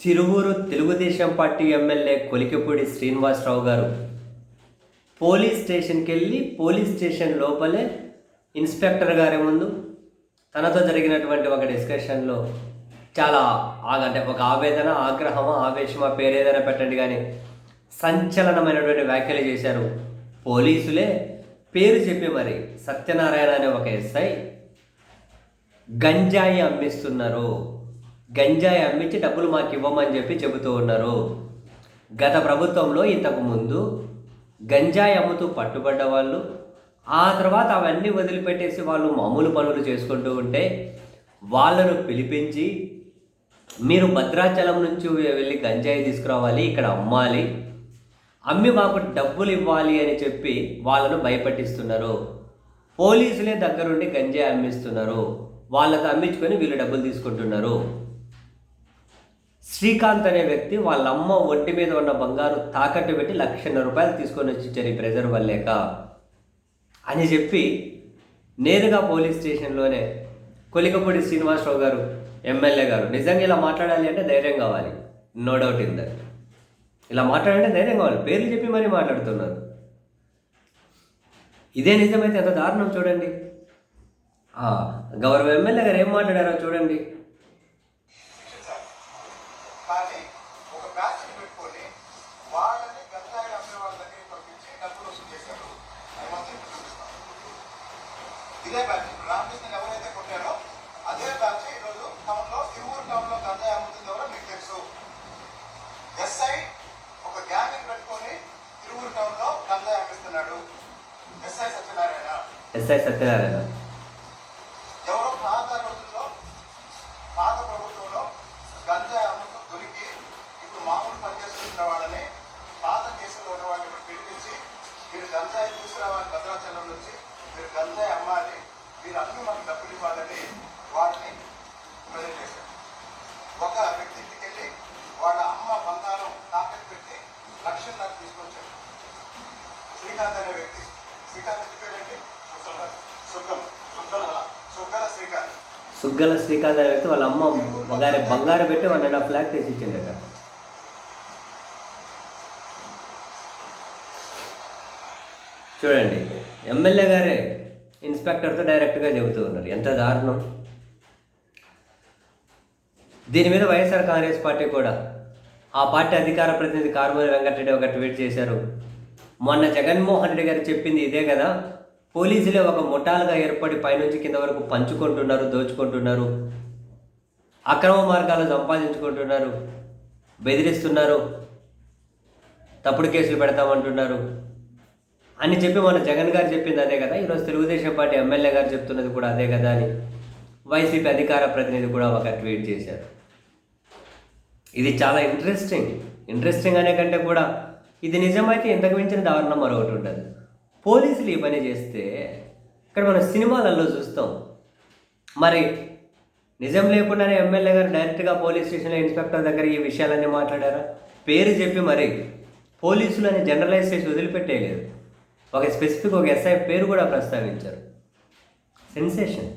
Tiruvuru Telugu Desam party MLA Kolikapudi Srinivasarao garu police స్టేషన్కి వెళ్ళి police station లోపలే inspector గారి ముందు తనతో జరిగినటువంటి ఒక డిస్కషన్లో చాలా ఆ- అంటే ఒక ఆవేదన ఆగ్రహమా ఆవేశమా పేరేదైనా పెట్టండి కానీ సంచలనమైనటువంటి వ్యాఖ్యలు చేశారు పోలీసులే. పేరు చెప్పి మరి సత్యనారాయణ అనే ఒక ఎస్ఐ గంజాయి అమ్మిస్తున్నారు. గంజాయి అమ్మించి డబ్బులు మాకు ఇవ్వమని చెప్పి చెబుతూ ఉన్నారు. గత ప్రభుత్వంలో ఇంతకు ముందు గంజాయి అమ్ముతూ పట్టుబడ్డ వాళ్ళు ఆ తర్వాత అవన్నీ వదిలిపెట్టేసి వాళ్ళు మామూలు పనులు చేసుకుంటూ ఉంటే వాళ్ళను పిలిపించి మీరు భద్రాచలం నుంచి వెళ్ళి గంజాయి తీసుకురావాలి ఇక్కడ అమ్మాలి అమ్మి మాకు డబ్బులు ఇవ్వాలి అని చెప్పి వాళ్ళను భయపట్టిస్తున్నారు. పోలీసులే దగ్గరుండి గంజాయి అమ్మిస్తున్నారు. వాళ్ళతో అమ్మించుకొని వీళ్ళు డబ్బులు తీసుకుంటున్నారు. శ్రీకాంత్ అనే వ్యక్తి వాళ్ళ అమ్మ ఒంటి మీద ఉన్న బంగారు తాకట్టు పెట్టి లక్షన్నర రూపాయలు తీసుకొని వచ్చి ఇచ్చారు ఈ ప్రెజర్ వల్లేక అని చెప్పి నేరుగా పోలీస్ స్టేషన్లోనే కొలికపూడి శ్రీనివాసరావు గారు ఎమ్మెల్యే గారు. నిజంగా ఇలా మాట్లాడాలి అంటే ధైర్యం కావాలి. నో డౌట్ ఇన్ దట్ ఇలా మాట్లాడాలంటే ధైర్యం కావాలి. పేర్లు చెప్పి మరీ మాట్లాడుతున్నారు. ఇదే నిజమైతే ఎంత దారుణం చూడండి. గౌరవ ఎమ్మెల్యే గారు ఏం మాట్లాడారో చూడండి. ఇదే బ్యాచ్. రామకృష్ణ ఎవరైతే కొట్టారో అదే బ్యాచ్ ఈరోజు టౌన్లో తిరువురు టౌన్లో గంజాయి అమ్ముతుంది ఎవరో మీకు తెలుసు. ఎస్ఐ ఒక గ్యాంగ్ పెట్టుకొని తిరువురు టౌన్లో గంజాయి అమ్మిస్తున్నాడు ఎస్ఐ సత్యనారాయణ. ఎస్ఐ సత్యనారాయణ. ఎవరో పాత రోజుల్లో పాత ప్రభుత్వంలో గంజాయి అమ్ముతూ దొరికి ఇప్పుడు మామూలు పని చేసుకుంటున్న వాళ్ళని పాత కేసులో ఉన్న వాళ్ళని పిలిపించి మీరు గంజాయి తీసుకురావాలి భద్రాచలం నుంచి మీరు గంజాయి అమ్మాలి మీరు అన్ని మాకు డబ్బులు ఇవ్వాలని వాళ్ళని ప్రజెంట్ చేశారు. ఒక వ్యక్తి ఇంటికి వెళ్ళి వాళ్ళ అమ్మ బంగారం తాకట్టు పెట్టి లక్షన్నర తీసుకొచ్చారు. శ్రీకాంత్ అనే వ్యక్తి. శ్రీకాంత్ ఇంటి పేరేంటి సుగ్గం సుగ్గల సుగ్గల శ్రీకాంత్. సుగ్గల శ్రీకాంత్ అనే వ్యక్తి వాళ్ళ అమ్మ బంగారు బంగారం పెట్టి వన్ అండ్ హాఫ్ ల్యాక్ తీసి ఇచ్చిందట చూడండి. ఎమ్మెల్యే గారే ఇన్స్పెక్టర్తో డైరెక్ట్గా చెబుతూ ఉన్నారు. ఎంత దారుణం. దీని మీద వైఎస్ఆర్ కాంగ్రెస్ పార్టీ కూడా ఆ పార్టీ అధికార ప్రతినిధి కారుమూరి వెంకటరెడ్డి ఒక ట్వీట్ చేశారు. మొన్న జగన్మోహన్ రెడ్డి గారు చెప్పింది ఇదే కదా పోలీసులే ఒక ముఠాలుగా ఏర్పడి పైనుంచి కింద వరకు పంచుకుంటున్నారు దోచుకుంటున్నారు అక్రమ మార్గాలు సంపాదించుకుంటున్నారు బెదిరిస్తున్నారు తప్పుడు కేసులు పెడతామంటున్నారు. అని చెప్పి మన జగన్ గారు చెప్పింది అదే కదా. ఈరోజు తెలుగుదేశం పార్టీ ఎమ్మెల్యే గారు చెప్తున్నది కూడా అదే కదా అని వైసీపీ అధికార ప్రతినిధి కూడా ఒక ట్వీట్ చేశారు. ఇది చాలా ఇంట్రెస్టింగ్ ఇంట్రెస్టింగ్ అనే కంటే కూడా ఇది నిజమైతే ఇంతకు మించిన దారుణం మరొకటి ఉండదు. పోలీసులు ఈ పని చేస్తే ఇక్కడ మనం సినిమాలలో చూస్తాం. మరి నిజం లేకుండానే ఎమ్మెల్యే గారు డైరెక్ట్గా పోలీస్ స్టేషన్లో ఇన్స్పెక్టర్ దగ్గర ఈ విషయాలన్నీ మాట్లాడారా? పేరు చెప్పి మరి పోలీసులని జనరలైజ్ చేసి వదిలిపెట్టేయలేదు. ఒక స్పెసిఫిక్ ఒక ఎస్ఐ పేరు కూడా ప్రస్తావించారు. సెన్సేషన్